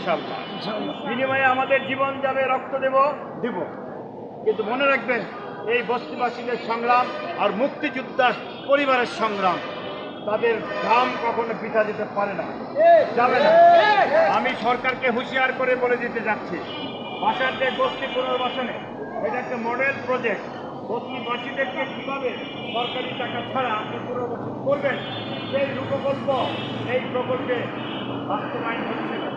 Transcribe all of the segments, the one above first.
ইনশাল্লাহ বিনিময়ে আমাদের জীবন যাবে রক্ত দেব দিব। কিন্তু মনে রাখবেন এই বস্তিবাসীদের সংগ্রাম আর মুক্তিযোদ্ধার পরিবারের সংগ্রাম তাদের ঘাম কখনো পিঠা দিতে পারে না। যাবে না। আমি সরকারকে হুঁশিয়ার করে বলে দিতে যাচ্ছি বাসার যে বস্তি পুনর্বাসনে এটা একটা মডেল প্রজেক্ট। বস্তিবাসীদেরকে কীভাবে সরকারি টাকা ছাড়া আপনি পুনর্বাসন করবেন সেই প্রকল্প এই প্রকল্পে বাস্তবায়ন হচ্ছে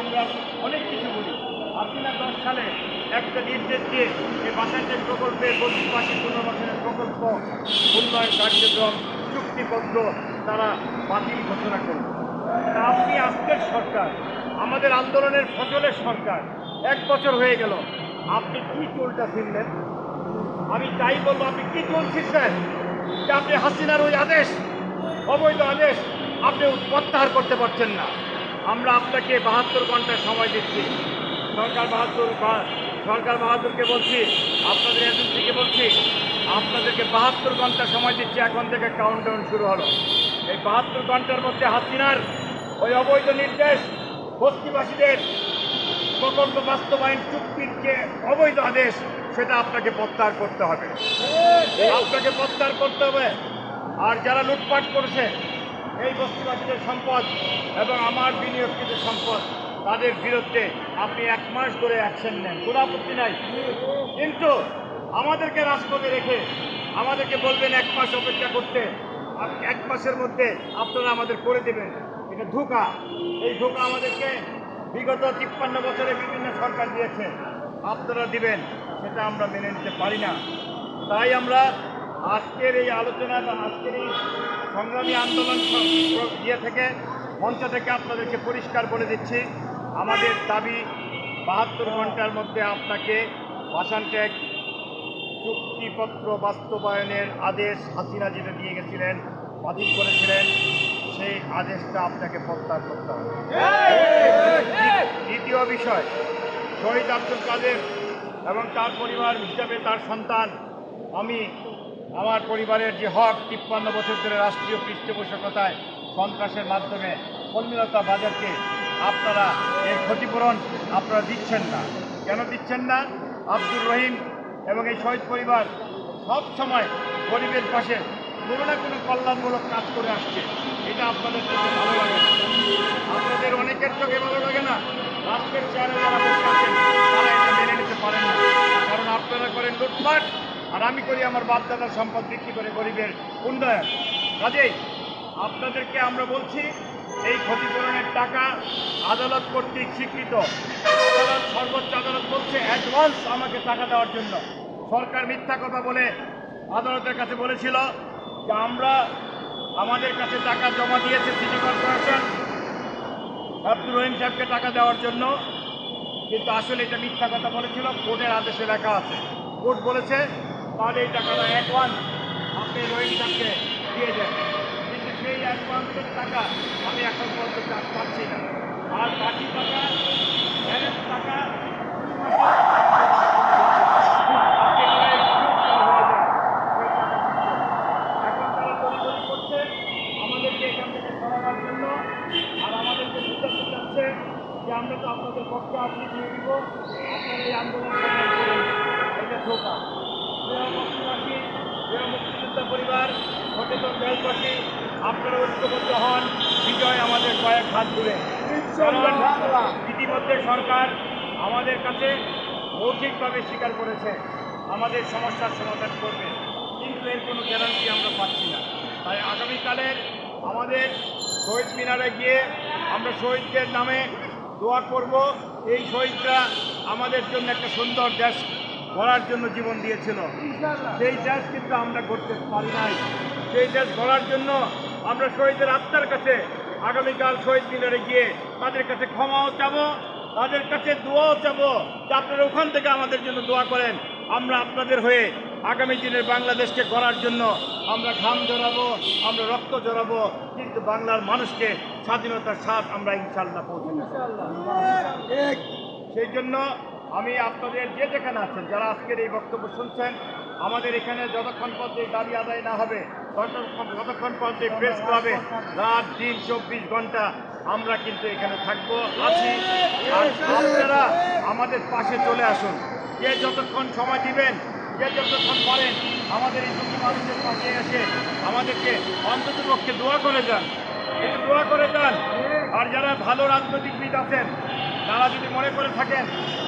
আমরা অনেক কিছু বলি হাসিনা দশ সালে একটা নির্দেশ দিয়ে এই বাসাইটের প্রকল্পের বস্তুবাসী পুনর্বাসনের প্রকল্প উন্নয়ন কার্যক্রম চুক্তিপত্র তারা বাতিল ঘোষণা করল তা আপনি আজকের সরকার আমাদের আন্দোলনের ফসলের সরকার। এক বছর হয়ে গেল। আপনি কি চুলটা ফিরলেন আমি তাই বলব, আপনি কি চুল ছিঁড়ছেন যে আপনি হাসিনার ওই আদেশ, অবৈধ আদেশ, আপনি প্রত্যাহার করতে পারছেন না। আমরা আপনাকে বাহাত্তর ঘণ্টা সময় দিচ্ছি। সরকার বাহাত্তর বা- সরকার বাহাদুরকে বলছি, আপনাদের এজেন্সিকে বলছি, আপনাদেরকে বাহাত্তর ঘণ্টা সময় দিচ্ছি। এখন থেকে কাউন্টডাউন শুরু হলো। এই বাহাত্তর ঘণ্টার মধ্যে হাসিনার ওই অবৈধ নির্দেশ বস্তিবাসীদের প্রকল্প বাস্তবায়ন চুক্তির যে অবৈধ আদেশ, সেটা আপনাকে প্রত্যাহার করতে হবে। আপনাকে প্রত্যাহার করতে হবে। আর যারা লুটপাট করেছে, এই বস্তিবাসীদের সম্পদ এবং আমার বিনিয়োগকৃত সম্পদ, তাদের বিরুদ্ধে আপনি এক মাস ধরে অ্যাকশন নেন। কোনো আপত্তি নাই। কিন্তু আমাদেরকে রাজপথে রেখে আমাদেরকে বলবেন এক মাস অপেক্ষা করতে। এক মাসের মধ্যে আপনারা আমাদের করে দেবেন। এটা ধোকা। এই ধোকা আমাদেরকে বিগত তিপ্পান্ন বছরে বিভিন্ন সরকার দিয়েছে। আপনারা দিবেন, সেটা আমরা মেনে নিতে পারি না। তাই আমরা আজকের এই আলোচনা বা আজকের এই সংগ্রামী আন্দোলন ইয়ে থেকে, মঞ্চ থেকে আপনাদেরকে পরিষ্কার বলে দিচ্ছি, আমাদের দাবি বাহাত্তর ঘণ্টার মধ্যে আপনাকে ট্যাগ চুক্তিপত্র বাস্তবায়নের আদেশ হাসিনা যেটা দিয়ে গেছিলেন, বাতিল করেছিলেন, সেই আদেশটা আপনাকে প্রত্যাহার করতে হবে। দ্বিতীয় বিষয়, শহীদ আব্দুল কাদের এবং তার পরিবার হিসাবে তার সন্তান আমি আমার পরিবারের যে হক, তিপ্পান্ন বছর ধরে রাষ্ট্রীয় পৃষ্ঠপোষকতায় সন্ত্রাসের মাধ্যমে কর্মীলতা বাজারকে আপনারা এর ক্ষতিপূরণ আপনারা দিচ্ছেন না। কেন দিচ্ছেন না? আব্দুর রহিম এবং এই শহীদ পরিবার সব সময় গরিবের পাশে কোনো না কোনো কল্যাণমূলক কাজ করে আসছে, এটা আপনাদের চোখে ভালো লাগে আপনাদের অনেকের চোখে ভালো লাগে না, রাষ্ট্রের চেয়ারে যারা বসে আছেন, তারা এটা মেনে নিতে পারেন না। কারণ আপনারা করেন লুটপাট, আর আমি করি আমার বাপদাদার সম্পদ বিক্রি করে গরিবের উন্নয়ন। কাজেই আপনাদেরকে আমরা বলছি, এই ক্ষতিপূরণের টাকা আদালত কর্তৃক স্বীকৃত। আদালত, সর্বোচ্চ আদালত বলছে অ্যাডভান্স আমাকে টাকা দেওয়ার জন্য। সরকার মিথ্যা কথা বলে আদালতের কাছে বলেছিল আমরা আমাদের কাছে টাকা জমা দিয়েছে সিটি কর্পোরেশন আব্দুর রহিম সাহেবকে টাকা দেওয়ার জন্য। কিন্তু আসলে এটা মিথ্যা কথা বলেছিল, কোর্টের আদেশে লেখা আছে। কোর্ট বলেছে তাহলে এই টাকাটা অ্যাডভান্স আপনি রহিম সাহেবকে দিয়ে দেন। কিন্তু সেই অ্যাডভান্সের টাকা আমি এখন পর্যন্ত পাচ্ছি না। আর বাকি টাকা, ব্যালেন্স টাকা আজকে প্রায় সত্তর হয়ে যায়। সেই টাকা দিচ্ছে। এখন তারা তড়িঘড়ি করছে আমাদেরকে এখান থেকে সরানোর জন্য আর আমাদেরকে বুঝাতে চাচ্ছে যে আমরা তো আপনাদের পক্ষে আপনি দিয়ে দিব আপনারা এই আন্দোলন এটা ধোকা। প্রিয় মুক্তিবাসী প্রিয় মুক্তিযোদ্ধা পরিবার সচেতন দেশবাসী আপনারা ঐক্যবদ্ধ হন। বিজয় আমাদের কয়েক হাত দূরে। ইতিমধ্যে সরকার আমাদের কাছে মৌখিকভাবে স্বীকার করেছে আমাদের সমস্যার সমাধান করবে। কিন্তু এর কোনো গ্যারান্টি আমরা পাচ্ছি না। তাই আগামীকালের আমাদের শহীদ মিনারে গিয়ে আমরা শহীদদের নামে দোয়া করব। এই শহীদরা আমাদের জন্য একটা সুন্দর দেশ গড়ার জন্য জীবন দিয়েছিল। সেই দেশ কিন্তু আমরা করতে পারি নাই। সেই দেশ গড়ার জন্য আমরা শহীদের আত্মার কাছে আগামীকাল শহীদ মিনারে গিয়ে তাদের কাছে ক্ষমাও চাবো তাদের কাছে দোয়াও চাবো যে আপনারা ওখান থেকে আমাদের জন্য দোয়া করেন। আমরা আপনাদের হয়ে আগামী দিনের বাংলাদেশকে গড়ার জন্য আমরা ঘাম জড়াবো আমরা রক্ত জড়াবো কিন্তু বাংলার মানুষকে স্বাধীনতার স্বাদ আমরা ইনশাল্লাহ পৌঁছে সেই জন্য আমি আপনাদের যে যেখানে আছেন যারা আজকের এই বক্তব্য শুনছেন আমাদের এখানে যতক্ষণ পর্যন্ত দাবি আদায় না হবে ততক্ষণ পর্যন্ত প্রেস ক্লাবে রাত দিন চব্বিশ ঘণ্টা আমরা কিন্তু এখানে থাকব আছি। আর আপনারা আমাদের পাশে চলে আসুন। যে যতক্ষণ সময় দিবেন যতক্ষণ পারেন আমাদের এই দুঃখী মানুষের পাশে এসে আমাদেরকে অন্তত পক্ষে দোয়া করে যান। একটু দোয়া করে যান, আর যারা ভালো রাজনৈতিকবিদ আছেন, তারা যদি মনে করে থাকেন,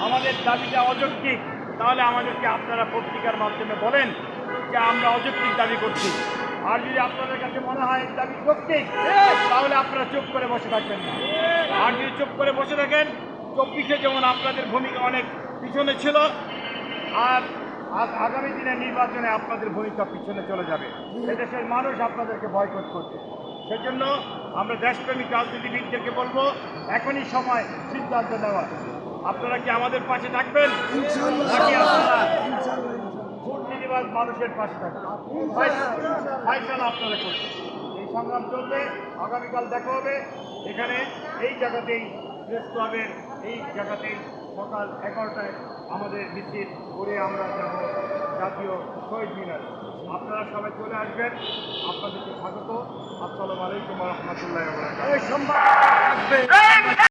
আমাদের দাবিটা অযৌক্তিক, তাহলে আমাদেরকে আপনারা পত্রিকার মাধ্যমে বলেন যে আমরা অযৌক্তিক দাবি করছি। আর যদি আপনাদের কাছে মনে হয় দাবি যৌক্তিক, তাহলে আপনারা চুপ করে বসে থাকবেন না। আর যদি চুপ করে বসে থাকেন, চব্বিশে যেমন আপনাদের ভূমিকা অনেক পিছনে ছিল, আর আজ আগামী দিনের নির্বাচনে আপনাদের ভূমিকা পিছনে চলে যাবে। এদেশের মানুষ আপনাদেরকে বয়কট করবে। সেজন্য আমরা দেশপ্রেমিক রাজনীতিবিদদেরকে বলব এখনই সময় সিদ্ধান্ত নেওয়ার। আপনারা কি আমাদের পাশে থাকবেন? নাকি আপনারা মানুষের পাশে থাকবেন? ফাইসাল আপনারা করবেন এই সংগ্রাম চলবে আগামীকাল দেখা হবে। এখানে এই জায়গাতেই প্রেস ক্লাবের এই জায়গাতেই সকাল এগারোটায় আমাদের মিছিল করে আমরা যাব জাতীয় শহীদ মিনার। আপনারা সবাই চলে আসবেন। আপনাদেরকে স্বাগত। আসসালামু আলাইকুম রহমতুল্লাহ